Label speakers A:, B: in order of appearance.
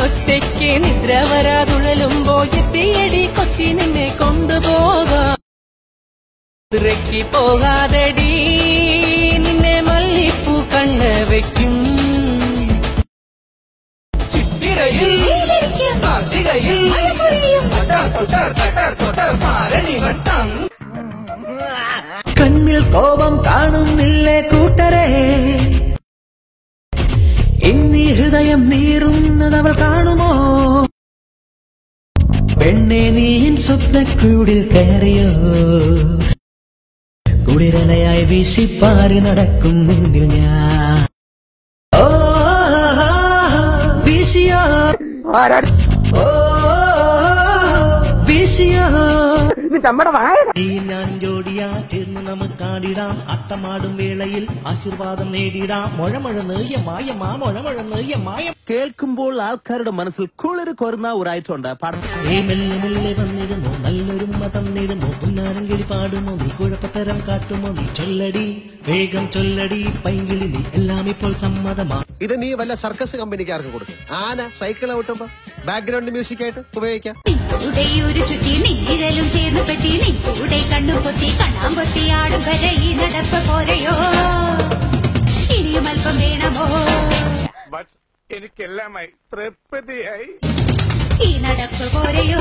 A: ഒറ്റയ്ക്ക് നിദ്ര വരാതുഴലുമ്പോ എത്തിയടി കൊത്തി നിന്നെ കൊണ്ടുപോകാം. പോകാതെടി നിന്നെ മല്ലിപ്പൂ കണ്ണ് വെക്കും. കണ്ണിൽ കോപം കാണുന്നില്ലേ കൂട്ടരെ ഹൃദയം നീറുന്നത് അവൾ കാണുമോ? പെണ്ണെ നീൻ സ്വപ്നക്കൂടിൽ കയറിയോ? കുളിരലയായി വീശിപ്പാറി നടക്കും മുന്നിൽ ഞാൻ. ഓ വീശിയോ? ഓ നീയും ഞാൻ ജോഡിയാ ചേർന്ന് നമുക്കാടിടാം. അത്തമാടും വേളയിൽ ആശീർവാദം നേടിടാം മുഴമുഴന്ന് മുഴമഴ നേയ മായ
B: കേൾക്കുമ്പോൾ ആൾക്കാരുടെ മനസ്സിൽ കുളിര് കൊരുന്ന ഒരായിട്ടുണ്ട്
A: വന്നിരുന്നു നല്ലൊരു ഉമ്മ തന്നിരുന്നു പുന്നാരം കിളി പാടുമോ നീ കുഴപ്പത്തരം കാട്ടുമോ നീ ചൊല്ലടി വേഗം ചൊല്ലടി പൈങ്കിളി നീ എല്ലാം ഇപ്പോൾ സമ്മതമാ.
B: ഇത് നീ വല്ല സർക്കസ് കമ്പനിക്കാർക്ക് കൊടുക്കും. ആന സൈക്കിൾ ഔട്ടുമ്പോ ബാക്ക്ഗ്രൗണ്ട് മ്യൂസിക് ആയിട്ട് ഉപയോഗിക്കാം.
C: എനിക്കെല്ലാമായി ഒരു ചുറ്റി നിന്നിഴലും ചേർന്ന് പെട്ടി നിന്നൂടെ കണ്ണു പൊത്തി കണ്ണാൻ പൊത്തി ആടും വരെ ഈ നടപ്പ് പോരയോ ഇനിയും അല്പം വേണമോ?
D: ബട്ട് എനിക്കെല്ലാമായി തൃപ്തിയായി.
C: ഈ നടപ്പ് പോരയോ